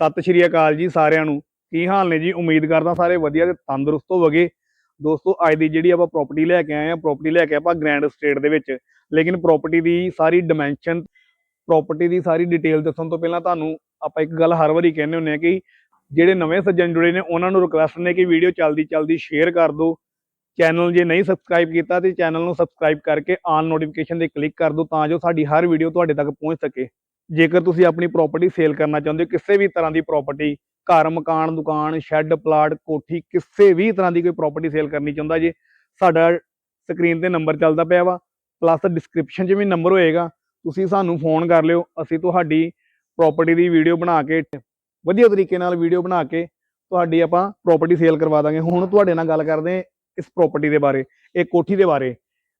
ਸਤਿ ਸ਼੍ਰੀ ਅਕਾਲ ਜੀ ਸਾਰਿਆਂ ਨੂੰ। ਕੀ ਹਾਲ ਨੇ ਜੀ? ਉਮੀਦ ਕਰਦਾ ਸਾਰੇ ਵਧੀਆ ਤੇ ਤੰਦਰੁਸਤ ਹੋਵੋਗੇ। ਦੋਸਤੋ, ਅੱਜ ਦੀ ਜਿਹੜੀ ਆਪਾਂ ਪ੍ਰਾਪਰਟੀ ਲੈ ਕੇ ਆਏ ਆ ਪ੍ਰਾਪਰਟੀ ਲੈ ਕੇ ਆਪਾਂ ਗ੍ਰੈਂਡ ਸਟੇਟ ਦੇ ਵਿੱਚ। ਲੇਕਿਨ ਪ੍ਰਾਪਰਟੀ ਦੀ ਸਾਰੀ ਡਿਮੈਂਸ਼ਨ ਪ੍ਰਾਪਰਟੀ ਦੀ ਸਾਰੀ ਡਿਟੇਲ ਦੱਸਣ ਤੋਂ ਪਹਿਲਾਂ ਤੁਹਾਨੂੰ ਆਪਾਂ ਇੱਕ ਗੱਲ ਹਰ ਵਾਰੀ ਕਹਿੰਦੇ ਹੁੰਦੇ ਆ ਕਿ ਜਿਹੜੇ ਨਵੇਂ ਸੱਜਣ ਜੁੜੇ ਨੇ, ਉਹਨਾਂ ਨੂੰ ਰਿਕੁਐਸਟ ਨੇ ਕਿ ਵੀਡੀਓ ਚਲਦੀ ਚਲਦੀ ਸ਼ੇਅਰ ਕਰ ਦਿਓ। ਚੈਨਲ ਜੇ ਨਹੀਂ ਸਬਸਕ੍ਰਾਈਬ ਕੀਤਾ ਤੇ ਚੈਨਲ ਨੂੰ ਸਬਸਕ੍ਰਾਈਬ ਕਰਕੇ ਆਨ ਨੋਟੀਫਿਕੇਸ਼ਨ ਤੇ ਕਲਿੱਕ ਕਰ ਦਿਓ ਤਾਂ ਜੋ ਸਾਡੀ ਹਰ ਵੀਡੀਓ ਤੁਹਾਡੇ ਤੱਕ ਪਹੁੰਚ ਸਕੇ। ਜੇਕਰ ਤੁਸੀਂ ਆਪਣੀ ਪ੍ਰਾਪਰਟੀ ਸੇਲ ਕਰਨਾ ਚਾਹੁੰਦੇ ਹੋ, ਕਿਸੇ ਵੀ ਤਰ੍ਹਾਂ ਦੀ ਪ੍ਰਾਪਰਟੀ ਘਰ, ਮਕਾਨ, ਦੁਕਾਨ ਸ਼ੈੱਡ ਪਲਾਟ ਕੋਠੀ, ਕਿਸੇ ਵੀ ਤਰ੍ਹਾਂ ਦੀ ਕੋਈ ਪ੍ਰਾਪਰਟੀ ਸੇਲ ਕਰਨੀ ਚਾਹੁੰਦਾ ਜੇ, ਸਾਡਾ ਸਕਰੀਨ ਤੇ ਨੰਬਰ ਚੱਲਦਾ ਪਿਆ ਵਾ ਪਲੱਸ ਡਿਸਕ੍ਰਿਪਸ਼ਨ 'ਚ ਵੀ ਨੰਬਰ ਹੋਏਗਾ, ਤੁਸੀਂ ਸਾਨੂੰ ਫੋਨ ਕਰ ਲਿਓ, ਅਸੀਂ ਤੁਹਾਡੀ ਪ੍ਰਾਪਰਟੀ ਦੀ ਵੀਡੀਓ ਬਣਾ ਕੇ, ਵਧੀਆ ਤਰੀਕੇ ਨਾਲ ਵੀਡੀਓ ਬਣਾ ਕੇ ਤੁਹਾਡੀ ਆਪਾਂ ਪ੍ਰਾਪਰਟੀ ਸੇਲ ਕਰਵਾ ਦਾਂਗੇ। ਹੁਣ ਤੁਹਾਡੇ ਨਾਲ ਗੱਲ ਕਰਦੇ ਹਾਂ ਇਸ ਪ੍ਰਾਪਰਟੀ ਦੇ ਬਾਰੇ, ਇਹ ਕੋਠੀ ਦੇ ਬਾਰੇ।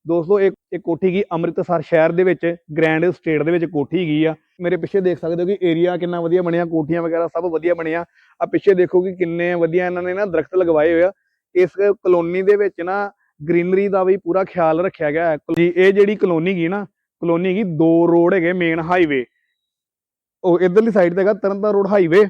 ਦੋਸਤੋ, ਇਹ ਇਹ ਕੋਠੀ ਗਈ ਅੰਮ੍ਰਿਤਸਰ ਸ਼ਹਿਰ ਦੇ ਵਿੱਚ ਗ੍ਰੈਂਡ ਸਟੇਟ ਦੇ ਵਿੱਚ ਕੋਠੀ ਗਈ ਆ? ਮੇਰੇ ਪਿੱਛੇ ਦੇਖ ਸਕਦੇ ਹੋ ਕਿ ਏਰੀਆ ਕਿੰਨਾ ਵਧੀਆ ਬਣਿਆ, ਕੋਠੀਆਂ ਵਗੈਰਾ ਸਭ ਵਧੀਆ ਬਣਿਆ। ਆ ਪਿੱਛੇ ਦੇਖੋ ਕਿ ਕਿੰਨੇ ਵਧੀਆ ਇਹਨਾਂ ਨੇ ਨਾ ਦਰਖਤ ਲਗਵਾਏ ਹੋਏ ਆ। ਇਸ ਕਲੋਨੀ ਦੇ ਵਿੱਚ ਨਾ ਗ੍ਰੀਨਰੀ ਦਾ ਵੀ ਪੂਰਾ ਖਿਆਲ ਰੱਖਿਆ ਗਿਆ ਹੈ। ਜੀ, ਇਹ ਜਿਹੜੀ ਕਲੋਨੀ ਗਈ ਨਾ, ਕਲੋਨੀ ਗਈ ਦੋ ਰੋਡ ਹੈਗੇ ਮੇਨ ਹਾਈਵੇ ਉਹ ਇਧਰਲੀ ਸਾਈਡ ਤੇ ਹੈਗਾ ਤਰਨਤਾਰਨ ਰੋਡ ਹਾਈਵੇ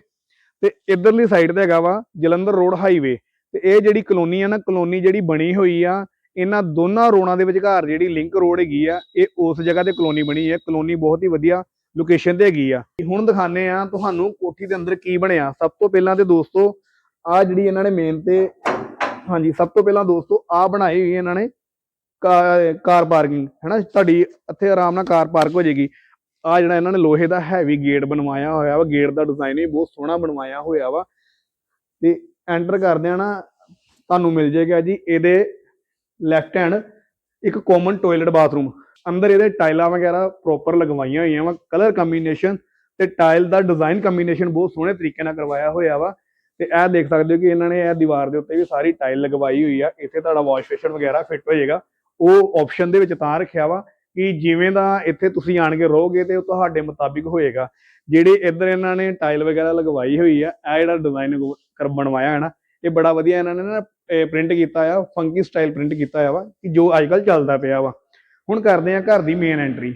ਤੇ ਇਧਰਲੀ ਸਾਈਡ ਤੇ ਹੈਗਾ ਵਾ ਜਲੰਧਰ ਰੋਡ ਹਾਈਵੇ ਤੇ ਇਹ ਜਿਹੜੀ ਕਲੋਨੀ ਆ ਨਾ, ਕਲੋਨੀ ਜਿਹੜੀ ਬਣੀ ਹੋਈ ਆ ਇਹਨਾਂ ਦੋਨਾਂ ਰੋਡਾਂ ਦੇ ਵਿਚਕਾਰ ਜਿਹੜੀ ਲਿੰਕ ਰੋਡ ਹੈਗੀ ਆ, ਇਹ ਉਸ ਜਗ੍ਹਾ ਤੇ ਕਲੋਨੀ ਬਣੀ ਹੈ। ਕਲੋਨੀ ਬਹੁਤ ਹੀ ਵਧੀਆ ਲੋਕੇਸ਼ਨ ਤੇ ਹੈਗੀ ਆ। ਹੁਣ ਦਿਖਾਣੇ ਆ ਤੁਹਾਨੂੰ ਕੋਠੀ ਦੇ ਅੰਦਰ ਕੀ ਬਣਿਆ। ਸਭ ਤੋਂ ਪਹਿਲਾਂ ਤੇ ਦੋਸਤੋ ਆ ਜਿਹੜੀ ਇਹਨਾਂ ਨੇ ਮੇਨ ਤੇ, ਹਾਂਜੀ, ਸਭ ਤੋਂ ਪਹਿਲਾਂ ਦੋਸਤੋ ਆ ਬਣਾਈ ਹੋਈ ਇਹਨਾਂ ਨੇ ਕਾਰ ਪਾਰਕਿੰਗ ਹੈਨਾ? ਤੁਹਾਡੀ ਇੱਥੇ ਆਰਾਮ ਨਾਲ ਕਾਰ ਪਾਰਕ ਹੋ ਜਾਏਗੀ। ਆ ਜਿਹੜਾ ਇਹਨਾਂ ਨੇ ਲੋਹੇ ਦਾ ਹੈਵੀ ਗੇਟ ਬਣਵਾਇਆ ਹੋਇਆ ਵਾ ਗੇਟ ਦਾ ਡਿਜ਼ਾਈਨ ਵੀ ਬਹੁਤ ਸੋਹਣਾ ਬਣਵਾਇਆ ਹੋਇਆ ਵਾ। ਤੇ ਐਂਟਰ ਕਰਦਿਆਂ ਨਾ, ਤੁਹਾਨੂੰ ਮਿਲ ਜਾਏਗਾ ਜੀ। ਇਹਦੇ ਲੈਫਟ ਹੈਂਡ ਇੱਕ ਕਾਮਨ ਟਾਇਲਟ ਬਾਥਰੂਮ ਅੰਦਰ ਇਹਦੇ ਟਾਈਲਾਂ ਵਗੈਰਾ ਪ੍ਰੋਪਰ ਲਗਵਾਈਆਂ ਹੋਈਆਂ ਵਾ ਕਲਰ ਕੰਬੀਨੇਸ਼ਨ ਤੇ ਟਾਈਲ ਦਾ ਡਿਜ਼ਾਈਨ ਕੰਬੀਨੇਸ਼ਨ ਬਹੁਤ ਸੋਹਣੇ ਤਰੀਕੇ ਨਾਲ ਕਰਵਾਇਆ ਹੋਇਆ ਵਾ। ਤੇ ਇਹ ਦੇਖ ਸਕਦੇ ਹੋ ਕਿ ਇਹਨਾਂ ਨੇ ਇਹ ਦੀਵਾਰ ਦੇ ਉੱਤੇ ਵੀ ਸਾਰੀ ਟਾਈਲ ਲਗਵਾਈ ਹੋਈ ਆ। ਇੱਥੇ ਤੁਹਾਡਾ ਵਾਸ਼ ਬੇਸ਼ਨ ਵਗੈਰਾ ਫਿੱਟ ਹੋ ਜਾਏਗਾ ਉਹ ਆਪਸ਼ਨ ਦੇ ਵਿੱਚ ਤਾਂ ਰੱਖਿਆ ਵਾ ਕਿ ਜਿਵੇਂ ਦਾ ਇੱਥੇ ਤੁਸੀਂ ਆਣ ਕੇ ਰਹੋਗੇ ਤੇ ਉਹ ਤੁਹਾਡੇ ਮੁਤਾਬਿਕ ਹੋਏਗਾ। ਜਿਹੜੇ ਇੱਧਰ ਇਹਨਾਂ ਨੇ ਟਾਈਲ ਵਗੈਰਾ ਲਗਵਾਈ ਹੋਈ ਆ, ਇਹ ਜਿਹੜਾ ਡਿਜ਼ਾਈਨ ਕਰ ਬਣਵਾਇਆ ਹੈ ਨਾ, ਇਹ ਬੜਾ ਵਧੀਆ ਇਹਨਾਂ ਨੇ ਨਾ ਪ੍ਰਿੰਟ ਕੀਤਾ ਆ ਫੰਕੀ ਸਟਾਈਲ ਪ੍ਰਿੰਟ ਕੀਤਾ ਆ ਵਾ, ਕਿ ਜੋ ਅੱਜ ਕੱਲ ਚੱਲਦਾ ਪਿਆ ਵਾ। ਹੁਣ ਕਰਦੇ ਆ ਘਰ ਦੀ ਮੇਨ ਐਂਟਰੀ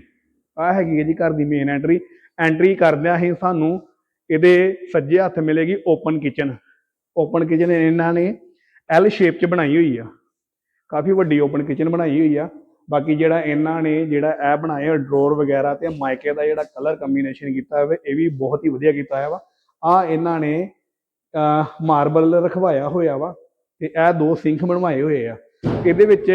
ਆ ਹੈਗੀ ਹੈ ਜੀ ਘਰ ਦੀ ਮੇਨ ਐਂਟਰੀ ਐਂਟਰੀ ਕਰਦਿਆਂ ਹੀ ਸਾਨੂੰ ਇਹਦੇ ਸੱਜੇ ਹੱਥ ਮਿਲੇਗੀ ਓਪਨ ਕਿਚਨ ਓਪਨ ਕਿਚਨ ਇਹਨਾਂ ਨੇ ਐਲ ਸ਼ੇਪ 'ਚ ਬਣਾਈ ਹੋਈ ਆ। ਕਾਫੀ ਵੱਡੀ ਓਪਨ ਕਿਚਨ ਬਣਾਈ ਹੋਈ ਆ। ਬਾਕੀ ਜਿਹੜਾ ਇਹਨਾਂ ਨੇ ਜਿਹੜਾ ਇਹ ਬਣਾਇਆ ਡਰੋਰ ਵਗੈਰਾ ਤੇ ਮਾਈਕੇ ਦਾ ਜਿਹੜਾ ਕਲਰ ਕੰਬੀਨੇਸ਼ਨ ਕੀਤਾ ਹੋਵੇ, ਇਹ ਵੀ ਬਹੁਤ ਹੀ ਵਧੀਆ ਕੀਤਾ ਹੋਇਆ ਵਾ। ਆ ਇਹਨਾਂ ਨੇ ਮਾਰਬਲ ਰਖਵਾਇਆ ਹੋਇਆ ਵਾ। ਤੇ ਇਹ ਦੋ ਸਿੰਖ ਬਣਵਾਏ ਹੋਏ ਆ। ਇਹਦੇ ਵਿੱਚ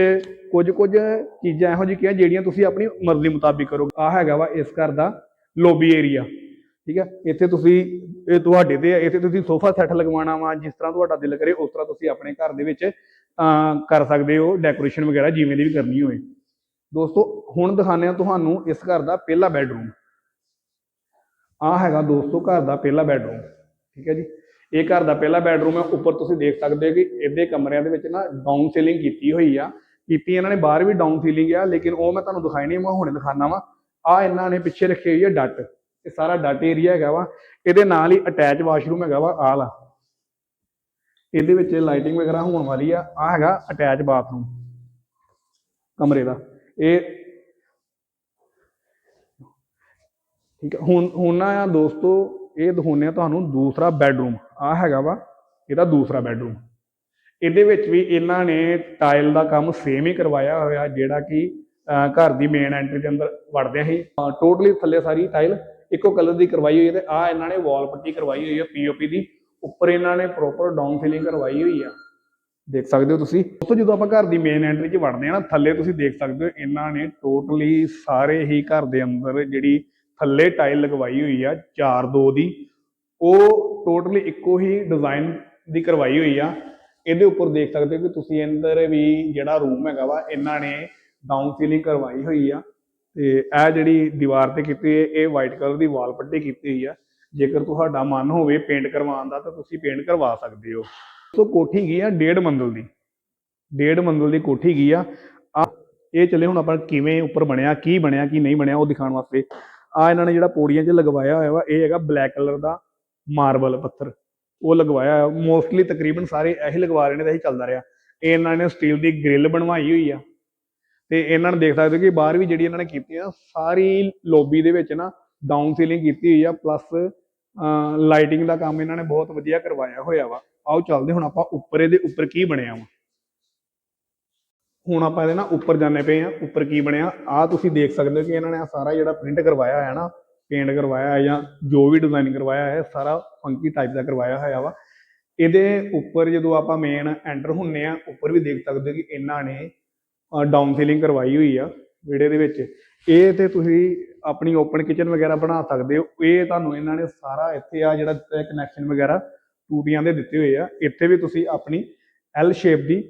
ਕੁਝ ਕੁਝ ਚੀਜ਼ਾਂ ਇਹੋ ਜਿਹੀਆਂ ਜਿਹੜੀਆਂ ਤੁਸੀਂ ਆਪਣੀ ਮਰਜ਼ੀ ਮੁਤਾਬਿਕ ਕਰੋ। ਆ ਹੈਗਾ ਵਾ ਇਸ ਘਰ ਦਾ ਲੋਬੀ ਏਰੀਆ। ਠੀਕ ਹੈ ਇੱਥੇ ਤੁਸੀਂ ਇਹ ਤੁਹਾਡੇ ਤੇ ਹੈ, ਇੱਥੇ ਤੁਸੀਂ ਸੋਫਾ ਸੈੱਟ ਲਗਵਾਉਣਾ ਵਾ ਜਿਸ ਤਰ੍ਹਾਂ ਤੁਹਾਡਾ ਦਿਲ ਕਰੇ ਉਸ ਤਰ੍ਹਾਂ ਤੁਸੀਂ ਆਪਣੇ ਘਰ ਦੇ ਵਿੱਚ ਕਰ ਸਕਦੇ ਹੋ। ਡੈਕੋਰੇਸ਼ਨ ਵਗੈਰਾ ਜਿਵੇਂ ਦੀ ਵੀ ਕਰਨੀ ਹੋਵੇ। ਦੋਸਤੋ ਹੁਣ ਦਿਖਾਉਂਦੇ ਆ ਤੁਹਾਨੂੰ ਇਸ ਘਰ ਦਾ ਪਹਿਲਾ ਬੈਡਰੂਮ ਆ ਹੈਗਾ ਦੋਸਤੋ ਘਰ ਦਾ ਪਹਿਲਾ ਬੈਡਰੂਮ ਠੀਕ ਹੈ ਜੀ? ਇਹ ਘਰ ਦਾ ਪਹਿਲਾ ਬੈਡਰੂਮ ਹੈ। ਉੱਪਰ ਤੁਸੀਂ ਦੇਖ ਸਕਦੇ ਹੋ ਕਿ ਇਹਦੇ ਕਮਰਿਆਂ ਦੇ ਵਿੱਚ ਨਾ ਡਾਊਨ ਸੀਲਿੰਗ ਕੀਤੀ ਹੋਈ ਆ। ਕੀਤੀ ਇਹਨਾਂ ਨੇ ਬਾਹਰ ਵੀ ਡਾਊਨ ਸੀਲਿੰਗ ਆ, ਲੇਕਿਨ ਉਹ ਮੈਂ ਤੁਹਾਨੂੰ ਦਿਖਾਈ ਨਹੀਂ, ਮੈਂ ਹੁਣੇ ਦਿਖਾਣਾ ਵਾ। ਆ ਇਹਨਾਂ ਨੇ ਪਿੱਛੇ ਰੱਖੀ ਹੋਈ ਹੈ ਡੱਟ। ਇਹ ਸਾਰਾ ਡੱਟ ਏਰੀਆ ਹੈਗਾ ਵਾ। ਇਹਦੇ ਨਾਲ ਹੀ ਅਟੈਚ ਵਾਸ਼ਰੂਮ ਹੈਗਾ ਵਾ, ਆਹ ਲਾ ਇਹਦੇ ਵਿੱਚ ਲਾਈਟਿੰਗ ਵਗੈਰਾ ਹੋਣ ਵਾਲੀ ਆ। ਆ ਹੈਗਾ ਅਟੈਚ ਬਾਥਰੂਮ ਕਮਰੇ ਦਾ। ਇਹ ਠੀਕ ਹੈ ਹੁਣ ਹੁਣ ਨਾ ਆ ਦੋਸਤੋ, ਇਹ ਦਿਖਾਉਂਦੇ ਆ ਤੁਹਾਨੂੰ ਦੂਸਰਾ ਬੈਡਰੂਮ ਆ ਹੈਗਾ ਵਾ, ਇਹਦਾ ਦੂਸਰਾ ਬੈਡਰੂਮ ਇਹਦੇ ਵਿੱਚ ਵੀ ਇਹਨਾਂ ਨੇ ਟਾਇਲ ਦਾ ਕੰਮ ਸੇਮ ਹੀ ਕਰਵਾਇਆ ਹੋਇਆ, ਜਿਹੜਾ ਕਿ ਘਰ ਦੀ ਮੇਨ ਐਂਟਰੀ ਦੇ ਅੰਦਰ ਵੜਦੇ ਹੀ। ਟੋਟਲੀ ਥੱਲੇ ਸਾਰੀ ਟਾਈਲ ਇੱਕੋ ਕਲਰ ਦੀ ਕਰਵਾਈ ਹੋਈ ਹੈ ਤੇ ਆ ਇਹਨਾਂ ਨੇ ਵਾਲ ਪੱਟੀ ਕਰਵਾਈ ਹੋਈ ਹੈ ਪੀਓਪੀ ਦੀ। ਉੱਪਰ ਇਹਨਾਂ ਨੇ ਪ੍ਰੋਪਰ ਡਾਊਨ ਫਿਲਿੰਗ ਕਰਵਾਈ ਹੋਈ ਆ। ਦੇਖ ਸਕਦੇ ਹੋ ਤੁਸੀਂ? ਦੋਸਤੋ, ਜਦੋਂ ਆਪਾਂ ਘਰ ਦੀ ਮੇਨ ਐਂਟਰੀ 'ਚ ਵੜਦੇ ਆ ਨਾ, ਥੱਲੇ ਤੁਸੀਂ ਦੇਖ ਸਕਦੇ ਹੋ ਇਹਨਾਂ ਨੇ ਟੋਟਲੀ ਸਾਰੇ ਹੀ ਘਰ ਦੇ ਅੰਦਰ ਜਿਹੜੀ ਥੱਲੇ ਟਾਇਲ ਲਗਵਾਈ ਹੋਈ ਆ 4-2 ਦੀ। ਉਹ ਟੋਟਲੀ ਇੱਕੋ ਹੀ ਡਿਜ਼ਾਈਨ ਦੀ ਕਰਵਾਈ ਹੋਈ ਆ। ਇਹਦੇ ਉੱਪਰ ਦੇਖ ਸਕਦੇ ਹੋ ਕਿ ਤੁਸੀਂ ਅੰਦਰ ਵੀ ਜਿਹੜਾ ਰੂਮ ਹੈਗਾ ਵਾ, ਇਹਨਾਂ ਨੇ ਡਾਊਨ ਸੀਲਿੰਗ ਕਰਵਾਈ ਹੋਈ ਆ। ਤੇ ਇਹ ਜਿਹੜੀ ਦੀਵਾਰ ਤੇ ਕੀਤੀ ਹੈ ਇਹ ਵਾਈਟ ਕਲਰ ਦੀ ਵਾਲ ਪੱਟੀ ਕੀਤੀ ਹੋਈ ਆ। ਜੇਕਰ ਤੁਹਾਡਾ ਮਨ ਹੋਵੇ ਪੇਂਟ ਕਰਵਾਉਣ ਦਾ, ਤਾਂ ਤੁਸੀਂ ਪੇਂਟ ਕਰਵਾ ਸਕਦੇ ਹੋ। ਸੋ ਕੋਠੀ ਗਈ ਆ ਡੇਢ ਮੰਜ਼ਲ ਦੀ। ਡੇਢ ਮੰਜ਼ਲ ਦੀ ਕੋਠੀ ਗਈ ਆ। ਆ ਇਹ ਚੱਲੇ ਹੁਣ ਆਪਾਂ ਕਿਵੇਂ ਉੱਪਰ ਬਣਿਆ, ਕੀ ਬਣਿਆ, ਕੀ ਨਹੀਂ ਬਣਿਆ, ਉਹ ਦਿਖਾਉਣ ਵਾਸਤੇ। ਆ ਇਹਨਾਂ ਨੇ ਜਿਹੜਾ ਪੌੜੀਆਂ 'ਚ ਲਗਵਾਇਆ ਹੋਇਆ ਵਾ, ਇਹ ਹੈਗਾ ਬਲੈਕ ਕਲਰ ਦਾ। ਮਾਰਬਲ ਪੱਥਰ, ਉਹ ਲਗਵਾਇਆ। ਮੋਸਟਲੀ ਤਕਰੀਬਨ ਸਾਰੇ ਇਹੀ ਲਗਵਾ ਰਹੇ ਨੇ ਤੇ ਇਹੀ ਚੱਲਦਾ ਰਿਹਾ। ਇਹਨਾਂ ਨੇ ਸਟੀਲ ਦੀ ਗ੍ਰਿਲ ਬਣਵਾਈ ਹੋਈ ਆ। ਤੇ ਇਹਨਾਂ ਨੇ ਦੇਖ ਸਕਦੇ ਹੋ ਕਿ ਬਾਹਰ ਵੀ ਜਿਹੜੀ ਇਹਨਾਂ ਨੇ ਕੀਤੀ ਆ, ਸਾਰੀ ਲੌਬੀ ਦੇ ਵਿੱਚ ਨਾ ਡਾਊਨ ਸੀਲਿੰਗ ਕੀਤੀ ਹੋਈ ਆ ਪਲੱਸ ਲਾਈਟਿੰਗ ਦਾ ਕੰਮ ਇਹਨਾਂ ਨੇ ਬਹੁਤ ਵਧੀਆ ਕਰਵਾਇਆ ਹੋਇਆ ਵਾ। ਆਓ ਚੱਲਦੇ ਹੁਣ ਆਪਾਂ ਉੱਪਰ ਇਹਦੇ ਉੱਪਰ ਕੀ ਬਣਿਆ ਵਾ। ਹੁਣ ਆਪਾਂ ਇਹਦੇ ਨਾ ਉੱਪਰ ਜਾਂਦੇ ਪਏ ਆ, ਉੱਪਰ ਕੀ ਬਣਿਆ? ਆ ਤੁਸੀਂ ਦੇਖ ਸਕਦੇ ਹੋ ਕਿ ਇਹਨਾਂ ਨੇ ਆਹ ਸਾਰਾ ਜਿਹੜਾ ਪ੍ਰਿੰਟ ਕਰਵਾਇਆ ਹੋਇਆ ਨਾ ਪੇਂਟ ਕਰਵਾਇਆ ਹੈ ਜਾਂ ਜੋ ਵੀ ਡਿਜ਼ਾਈਨ ਕਰਵਾਇਆ ਹੈ, ਸਾਰਾ ਫੰਕੀ ਟਾਈਪ ਦਾ ਕਰਵਾਇਆ ਹੋਇਆ ਵਾ। ਇਹਦੇ ਉੱਪਰ ਜਦੋਂ ਆਪਾਂ ਮੇਨ ਐਂਟਰ ਹੁੰਨੇ ਆ, ਉੱਪਰ ਵੀ ਦੇਖ ਸਕਦੇ ਹੋ ਕਿ ਇਹਨਾਂ ਨੇ ਡਾਊਨ ਸੀਲਿੰਗ ਕਰਵਾਈ ਹੋਈ ਆ ਵਿਹੜੇ ਦੇ ਵਿੱਚ। ਇਹ ਤੇ ਤੁਸੀਂ ਆਪਣੀ ਓਪਨ ਕਿਚਨ ਵਗੈਰਾ ਬਣਾ ਸਕਦੇ ਹੋ। ਇਹ ਤੁਹਾਨੂੰ ਇਹਨਾਂ ਨੇ ਸਾਰਾ ਇੱਥੇ ਆ ਜਿਹੜਾ ਕਨੈਕਸ਼ਨ ਵਗੈਰਾ ਟੂਟੀਆਂ ਦੇ ਦਿੱਤੇ ਹੋਏ ਆ। ਇੱਥੇ ਵੀ ਤੁਸੀਂ ਆਪਣੀ ਐਲ ਸ਼ੇਪ ਦੀ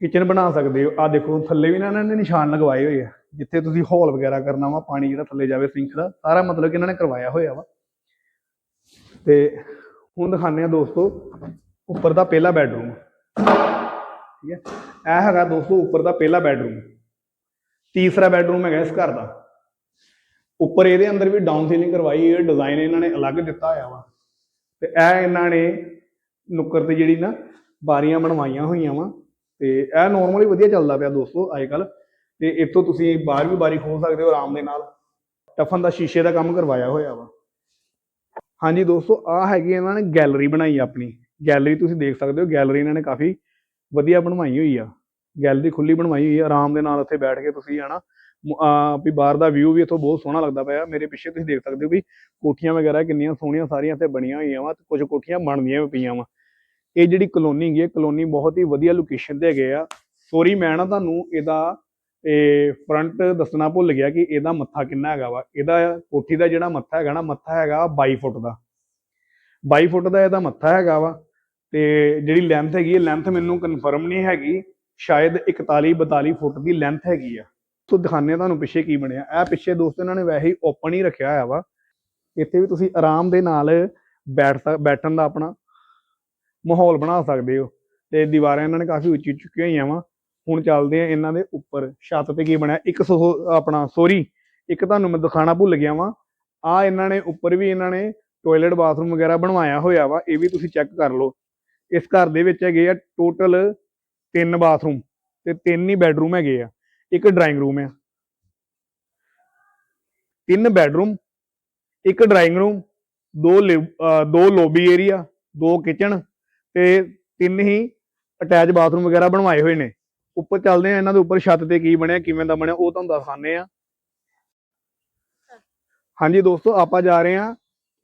ਕਿਚਨ ਬਣਾ ਸਕਦੇ ਹੋ। ਆ ਦੇਖੋ, ਥੱਲੇ ਵੀ ਨਾ ਇਹਨਾਂ ਨੇ ਨਿਸ਼ਾਨ ਲਗਵਾਏ ਹੋਏ ਆ। ਜਿੱਥੇ ਤੁਸੀਂ ਹੌਲ ਵਗੈਰਾ ਕਰਨਾ ਵਾ, ਪਾਣੀ ਜਿਹੜਾ ਥੱਲੇ ਜਾਵੇ ਸਿੰਕ ਦਾ, ਸਾਰਾ ਮਤਲਬ ਕਿ ਇਹਨਾਂ ਨੇ ਕਰਵਾਇਆ ਹੋਇਆ ਵਾ। ਤੇ ਹੁਣ ਦਿਖਾਉਂਦੇ ਆ ਦੋਸਤੋ, ਉੱਪਰ ਦਾ ਪਹਿਲਾ ਬੈਡਰੂਮ ਠੀਕ ਹੈ? ਇਹ ਹੈਗਾ ਦੋਸਤੋ ਉੱਪਰ ਦਾ ਪਹਿਲਾ ਬੈਡਰੂਮ ਤੀਸਰਾ ਬੈਡਰੂਮ ਹੈਗਾ ਇਸ ਘਰ ਦਾ। ਉੱਪਰ ਇਹਦੇ ਅੰਦਰ ਵੀ ਡਾਊਨ ਸੀਲਿੰਗ ਕਰਵਾਈ ਹੈ ਡਿਜ਼ਾਈਨ ਇਹਨਾਂ ਨੇ ਅਲੱਗ ਦਿੱਤਾ ਹੋਇਆ ਵਾ। ਤੇ ਇਹ ਇਹਨਾਂ ਨੇ ਨੁੱਕਰ ਤੇ ਜਿਹੜੀ ਨਾ ਬਾਰੀਆਂ ਬਣਵਾਈਆਂ ਹੋਈਆਂ ਵਾ। ਤੇ ਇਹ ਨਾਰਮਲੀ ਵਧੀਆ ਚੱਲਦਾ ਪਿਆ ਦੋਸਤੋ, ਅੱਜ ਕੱਲ੍ਹ। ਤੇ ਇੱਥੋਂ ਤੁਸੀਂ ਬਾਹਰ ਵੀ ਬਾਰੀ ਖੋਲ ਸਕਦੇ ਹੋ ਆਰਾਮ ਦੇ ਨਾਲ। ਟਫਨ ਦਾ ਸ਼ੀਸ਼ੇ ਦਾ ਕੰਮ ਕਰਵਾਇਆ ਹੋਇਆ ਵਾ। ਹਾਂਜੀ ਦੋਸਤੋ ਆ ਹੈਗੀ ਇਹਨਾਂ ਨੇ ਗੈਲਰੀ ਬਣਾਈ ਆਪਣੀ। ਗੈਲਰੀ ਤੁਸੀਂ ਦੇਖ ਸਕਦੇ ਹੋ, ਗੈਲਰੀ ਇਹਨਾਂ ਨੇ ਕਾਫੀ ਵਧੀਆ ਬਣਵਾਈ ਹੋਈ ਆ। ਗੈਲਰੀ ਖੁੱਲੀ ਬਣਵਾਈ ਹੋਈ ਆ, ਆਰਾਮ ਦੇ ਨਾਲ ਉੱਥੇ ਬੈਠ ਕੇ ਤੁਸੀਂ ਹਨਾ, ਮ- ਵੀ ਬਾਹਰ ਦਾ ਵਿਊ ਵੀ ਇੱਥੋਂ ਬਹੁਤ ਸੋਹਣਾ ਲੱਗਦਾ ਪਿਆ। ਮੇਰੇ ਪਿੱਛੇ ਤੁਸੀਂ ਦੇਖ ਸਕਦੇ ਹੋ ਵੀ ਕੋਠੀਆਂ ਵਗੈਰਾ ਕਿੰਨੀਆਂ ਸੋਹਣੀਆਂ ਸਾਰੀਆਂ ਇੱਥੇ ਬਣੀਆਂ ਹੋਈਆਂ ਵਾ ਤੇ ਕੁਝ ਕੋਠੀਆਂ ਬਣਦੀਆਂ ਵੀ ਪਈਆਂ ਵਾ। ਇਹ ਜਿਹੜੀ ਕਲੋਨੀ ਹੈਗੀ ਹੈ ਕਲੋਨੀ ਬਹੁਤ ਹੀ ਵਧੀਆ ਲੋਕੇਸ਼ਨ ਤੇ ਹੈਗੇ ਆ। ਸੋਰੀ ਮੈਂ ਨਾ ਤੁਹਾਨੂੰ ਇਹਦਾ ਇਹ ਫਰੰਟ ਦੱਸਣਾ ਭੁੱਲ ਗਿਆ ਕਿ ਇਹਦਾ ਮੱਥਾ ਕਿੰਨਾ ਹੈਗਾ ਵਾ। ਇਹਦਾ ਕੋਠੀ ਦਾ ਜਿਹੜਾ ਮੱਥਾ ਹੈਗਾ ਨਾ, ਮੱਥਾ ਹੈਗਾ 22 ਫੁੱਟ ਦਾ। 22 ਫੁੱਟ ਦਾ ਇਹਦਾ ਮੱਥਾ ਹੈਗਾ ਵਾ ਤੇ ਜਿਹੜੀ ਲੈਂਥ ਹੈਗੀ ਹੈ ਲੈਂਥ ਮੈਨੂੰ ਕਨਫਰਮ ਨਹੀਂ ਹੈਗੀ। ਸ਼ਾਇਦ 41 42 ਫੁੱਟ ਦੀ ਲੈਂਥ ਹੈਗੀ ਆ। ਸੋ ਦਿਖਾਉਂਦੇ ਆ ਤੁਹਾਨੂੰ ਪਿੱਛੇ ਕੀ ਬਣਿਆ। ਇਹ ਪਿੱਛੇ ਦੋਸਤੋ ਇਹਨਾਂ ਨੇ ਵੈਸੇ ਹੀ ਓਪਨ ਹੀ ਰੱਖਿਆ ਹੋਇਆ ਵਾ। ਇੱਥੇ ਵੀ ਤੁਸੀਂ ਆਰਾਮ ਦੇ ਨਾਲ ਬੈਠ ਸਕ, ਬੈਠਣ ਦਾ ਆਪਣਾ ਮਾਹੌਲ ਬਣਾ ਸਕਦੇ ਹੋ। ਤੇ ਦੀਵਾਰਾਂ ਇਹਨਾਂ ਨੇ ਕਾਫੀ ਉੱਚੀ ਚੁੱਕੀਆਂ ਹੋਈਆਂ ਵਾ। ਹੁਣ ਚੱਲਦੇ ਆ ਇਹਨਾਂ ਦੇ ਉੱਪਰ। ਛੱਤ ਤੇ ਕੀ ਬਣਿਆ? ਇੱਕ ਆਪਣਾ ਸੋਰੀ, ਇੱਕ ਤੁਹਾਨੂੰ ਮੈਂ ਦਿਖਾਣਾ ਭੁੱਲ ਗਿਆ ਵਾਂ। ਆ ਇਹਨਾਂ ਨੇ ਉੱਪਰ ਵੀ ਇਹਨਾਂ ਨੇ ਟਾਇਲਟ ਬਾਥਰੂਮ ਵਗੈਰਾ ਬਣਵਾਇਆ ਹੋਇਆ ਵਾ, ਇਹ ਵੀ ਤੁਸੀਂ ਚੈੱਕ ਕਰ ਲਓ। ਇਸ ਘਰ ਦੇ ਵਿੱਚ ਹੈਗੇ ਆ ਟੋਟਲ ਤਿੰਨ ਬਾਥਰੂਮ ਤੇ ਤਿੰਨ ਹੀ ਬੈੱਡਰੂਮ ਹੈਗੇ ਆ। ਇੱਕ ਡਰਾਇੰਗ ਰੂਮ ਆ। ਤਿੰਨ ਬੈੱਡਰੂਮ ਇੱਕ ਡਰਾਇੰਗ ਰੂਮ ਦੋ ਲਿਵ- ਦੋ ਲੋਬੀ ਏਰੀਆ ਦੋ ਕਿਚਨ ਤੇ ਤਿੰਨ ਹੀ ਅਟੈਚ ਬਾਥਰੂਮ ਵਗੈਰਾ ਬਣਵਾਏ ਹੋਏ ਨੇ। ਉੱਪਰ ਚੱਲਦੇ ਆ ਇਹਨਾਂ ਦੇ ਉੱਪਰ ਛੱਤ ਤੇ ਕੀ ਬਣਿਆ, ਕਿਵੇਂ ਦਾ ਬਣਿਆ, ਉਹ ਤੁਹਾਨੂੰ ਦਿਖਾਣੇ ਆ ਹਾਂਜੀ ਦੋਸਤੋ, ਆਪਾਂ ਜਾ ਰਹੇ ਆ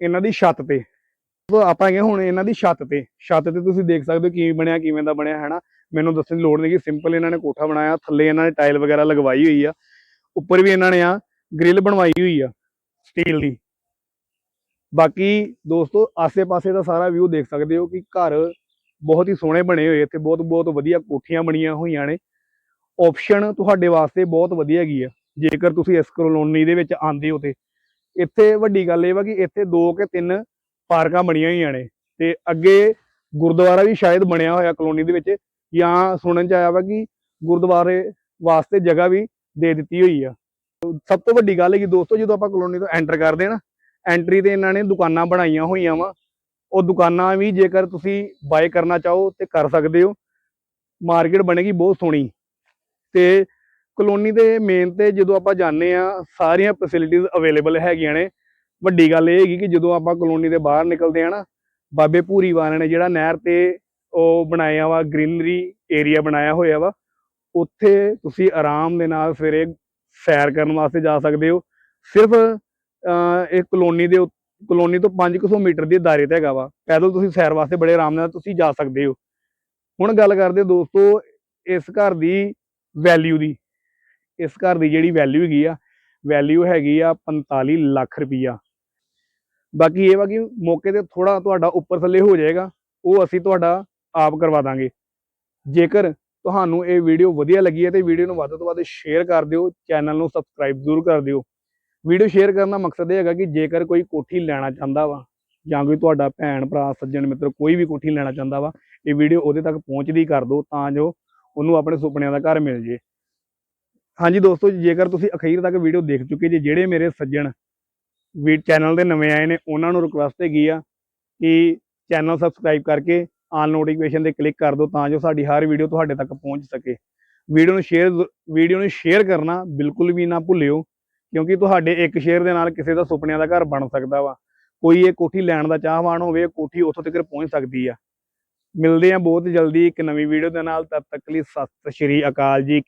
ਇਹਨਾਂ ਦੀ ਛੱਤ ਤੇ। ਸੋ ਆਪਾਂ ਹੈਗੇ ਹੁਣ ਇਹਨਾਂ ਦੀ ਛੱਤ ਤੇ। ਛੱਤ ਤੇ ਤੁਸੀਂ ਦੇਖ ਸਕਦੇ ਹੋ ਕੀ ਬਣਿਆ, ਕਿਵੇਂ ਦਾ ਬਣਿਆ, ਹੈਨਾ। ਮੈਨੂੰ ਦੱਸਣ ਦੀ ਲੋੜ ਨਹੀਂ ਕਿ ਸਿੰਪਲ ਇਹਨਾਂ ਨੇ ਕੋਠਾ ਬਣਾਇਆ, ਥੱਲੇ ਇਹਨਾਂ ਨੇ ਟਾਈਲ ਵਗੈਰਾ ਲਗਵਾਈ ਹੋਈ ਆ। ਉੱਪਰ ਵੀ ਇਹਨਾਂ ਨੇ ਆ ਗ੍ਰਿਲ ਬਣਵਾਈ ਹੋਈ ਆ ਸਟੀਲ ਦੀ। ਬਾਕੀ ਦੋਸਤੋ, ਆਸੇ-ਪਾਸੇ ਦਾ ਸਾਰਾ ਵਿਊ ਦੇਖ ਸਕਦੇ ਹੋ ਕਿ ਘਰ ਬਹੁਤ ਹੀ ਸੋਹਣੇ ਬਣੇ ਹੋਏ ਇੱਥੇ, ਬਹੁਤ ਬਹੁਤ ਵਧੀਆ ਕੋਠੀਆਂ ਬਣੀਆਂ ਹੋਈਆਂ ਨੇ। ਆਪਸ਼ਨ ਤੁਹਾਡੇ ਵਾਸਤੇ ਬਹੁਤ ਵਧੀਆ ਹੈਗੀ ਆ, ਜੇਕਰ ਤੁਸੀਂ ਇਸ ਕਲੋਨੀ ਦੇ ਵਿੱਚ ਆਂਦੇ ਹੋ ਤੇ। ਇੱਥੇ ਵੱਡੀ ਗੱਲ ਇਹ ਵਾ ਕਿ ਇੱਥੇ ਦੋ ਕੇ ਤਿੰਨ ਪਾਰਕਾਂ ਬਣੀਆਂ ਹੋਈਆਂ ਨੇ ਤੇ ਅੱਗੇ ਗੁਰਦੁਆਰਾ ਵੀ ਸ਼ਾਇਦ ਬਣਿਆ ਹੋਇਆ ਕਲੋਨੀ ਦੇ ਵਿੱਚ, ਜਾਂ ਸੁਣਨ ਚ ਆਇਆ ਵਾ ਕਿ ਗੁਰਦੁਆਰੇ ਵਾਸਤੇ ਜਗ੍ਹਾ ਵੀ ਦੇ ਦਿੱਤੀ ਹੋਈ ਆ। ਸਭ ਤੋਂ ਵੱਡੀ ਗੱਲ ਹੈ ਕਿ ਦੋਸਤੋ ਜਦੋਂ ਆਪਾਂ ਕਲੋਨੀ ਤੋਂ ਐਂਟਰ ਕਰਦੇ ਹਾਂ ਨਾ ਐਂਟਰੀ ਤੇ ਇਹਨਾਂ ਨੇ ਦੁਕਾਨਾਂ ਬਣਾਈਆਂ ਹੋਈਆਂ ਵਾ। ਉਹ ਦੁਕਾਨਾਂ ਵੀ ਜੇਕਰ ਤੁਸੀਂ ਬਾਏ ਕਰਨਾ ਚਾਹੋ ਤੇ ਕਰ ਸਕਦੇ ਹੋ। ਮਾਰਕੀਟ ਬਣੇਗੀ ਬਹੁਤ ਸੋਹਣੀ। ਤੇ ਕਲੋਨੀ ਦੇ ਮੇਨ ਤੇ ਜਦੋਂ ਆਪਾਂ ਜਾਂਦੇ ਆ ਸਾਰੀਆਂ ਫੈਸਿਲਿਟੀਆਂ ਅਵੇਲੇਬਲ ਹੈਗੀਆਂ ਨੇ। ਵੱਡੀ ਗੱਲ ਇਹ ਹੈਗੀ ਕਿ ਜਦੋਂ ਆਪਾਂ ਕਲੋਨੀ ਦੇ ਬਾਹਰ ਨਿਕਲਦੇ ਆ ਨਾ, ਬਾਬੇ ਭੂਰੀ ਵਾਲਿਆਂ ਨੇ ਜਿਹੜਾ ਨਹਿਰ ਤੇ ਉਹ ਬਣਾਇਆ ਵਾ ਗ੍ਰੀਨਰੀ ਏਰੀਆ ਬਣਾਇਆ ਹੋਇਆ ਵਾ, ਉੱਥੇ ਤੁਸੀਂ ਆਰਾਮ ਦੇ ਨਾਲ ਸਵੇਰੇ ਸੈਰ ਕਰਨ ਵਾਸਤੇ ਜਾ ਸਕਦੇ ਹੋ। ਸਿਰਫ ਇਹ ਕਲੋਨੀ ਦੇ ਉ- ਕਲੋਨੀ ਤੋਂ 500 ਮੀਟਰ ਦੀ ਦਾਇਰੇ ਤੇ ਹੈਗਾ ਵਾ। ਪੈਦਲ ਤੁਸੀਂ ਸੈਰ ਵਾਸਤੇ ਬੜੇ ਆਰਾਮ ਨਾਲ ਤੁਸੀਂ ਜਾ ਸਕਦੇ ਹੋ। ਹੁਣ ਗੱਲ ਕਰਦੇ ਹਾਂ ਦੋਸਤੋ ਇਸ ਘਰ ਦੀ ਵੈਲਿਊ ਦੀ। ਇਸ ਘਰ ਦੀ ਜਿਹੜੀ ਵੈਲਿਊ ਹੈਗੀ ਆ ਵੈਲਿਊ ਹੈਗੀ ਆ 45 ਲੱਖ ਰੁਪਈਆ। ਬਾਕੀ ਇਹ ਵਾ ਕਿ ਮੌਕੇ ਤੇ ਥੋੜਾ ਤੁਹਾਡਾ ਉੱਪਰ ਥੱਲੇ ਹੋ ਜਾਏਗਾ, ਉਹ ਅਸੀਂ ਤੁਹਾਡਾ ਆਪ ਕਰਵਾ ਦਾਂਗੇ। ਜੇਕਰ ਤੁਹਾਨੂੰ ਇਹ ਵੀਡੀਓ ਵਧੀਆ ਲੱਗੀ ਹੈ ਤੇ ਵੀਡੀਓ ਨੂੰ ਵੱਧ ਤੋਂ ਵੱਧ ਸ਼ੇਅਰ ਕਰ ਦਿਓ ਚੈਨਲ ਨੂੰ ਸਬਸਕ੍ਰਾਈਬ ਜ਼ਰੂਰ ਕਰ ਦਿਓ। ਵੀਡੀਓ ਸ਼ੇਅਰ ਕਰਨ ਦਾ ਮਕਸਦ ਇਹ ਹੈਗਾ ਕਿ ਜੇਕਰ ਕੋਈ ਕੋਠੀ ਲੈਣਾ ਚਾਹੁੰਦਾ ਵਾ ਜਾਂ ਕੋਈ ਤੁਹਾਡਾ ਭੈਣ, ਭਰਾ, ਸੱਜਣ, ਮਿੱਤਰ ਕੋਈ ਵੀ ਕੋਠੀ ਲੈਣਾ ਚਾਹੁੰਦਾ ਵਾ, ਇਹ ਵੀਡੀਓ ਉਹਦੇ ਤੱਕ ਪਹੁੰਚਦੀ ਕਰ ਦਿਓ ਤਾਂ ਜੋ ਉਹਨੂੰ ਆਪਣੇ ਸੁਪਨਿਆਂ ਦਾ ਘਰ ਮਿਲ ਜੇ। ਹਾਂਜੀ ਦੋਸਤੋ, ਜੇਕਰ ਤੁਸੀਂ ਅਖੀਰ ਤੱਕ ਵੀਡੀਓ ਦੇਖ ਚੁੱਕੇ ਜੇ, ਜਿਹੜੇ ਮੇਰੇ ਸੱਜਣ ਵੀ ਚੈਨਲ ਦੇ ਨਵੇਂ ਆਏ ਨੇ, ਉਹਨਾਂ ਨੂੰ ਰਿਕੁਐਸਟ ਹੈਗੀ ਆ ਕਿ ਚੈਨਲ ਸਬਸਕ੍ਰਾਈਬ ਕਰਕੇ ਆਲ ਨੋਟੀਫਿਕੇਸ਼ਨ ਤੇ ਕਲਿੱਕ ਕਰ ਦਿਓ ਤਾਂ ਜੋ ਸਾਡੀ ਹਰ ਵੀਡੀਓ ਤੁਹਾਡੇ ਤੱਕ ਪਹੁੰਚ ਸਕੇ। ਵੀਡੀਓ ਨੂੰ ਸ਼ੇਅਰ ਵੀਡੀਓ ਨੂੰ ਸ਼ੇਅਰ ਕਰਨਾ ਬਿਲਕੁਲ ਵੀ ਨਾ ਭੁੱਲਿਓ। ਕਿਉਂਕਿ ਤੁਹਾਡੇ ਇੱਕ ਸ਼ੇਅਰ ਦੇ ਨਾਲ ਕਿਸੇ ਦਾ ਸੁਪਨਿਆਂ ਦਾ ਘਰ ਬਣ ਸਕਦਾ ਵਾ। ਕੋਈ ਇਹ ਕੋਠੀ ਲੈਣ ਦਾ ਚਾਹਵਾਨ ਹੋਵੇ, ਇਹ ਕੋਠੀ ਉੱਥੋਂ ਤੱਕ ਪਹੁੰਚ ਸਕਦੀ ਆ। ਮਿਲਦੇ ਆ ਬਹੁਤ ਜਲਦੀ ਇੱਕ ਨਵੀਂ ਵੀਡੀਓ ਦੇ ਨਾਲ। ਤਦ ਤੱਕ ਲਈ ਸਤਿ ਸ਼੍ਰੀ ਅਕਾਲ ਜੀ।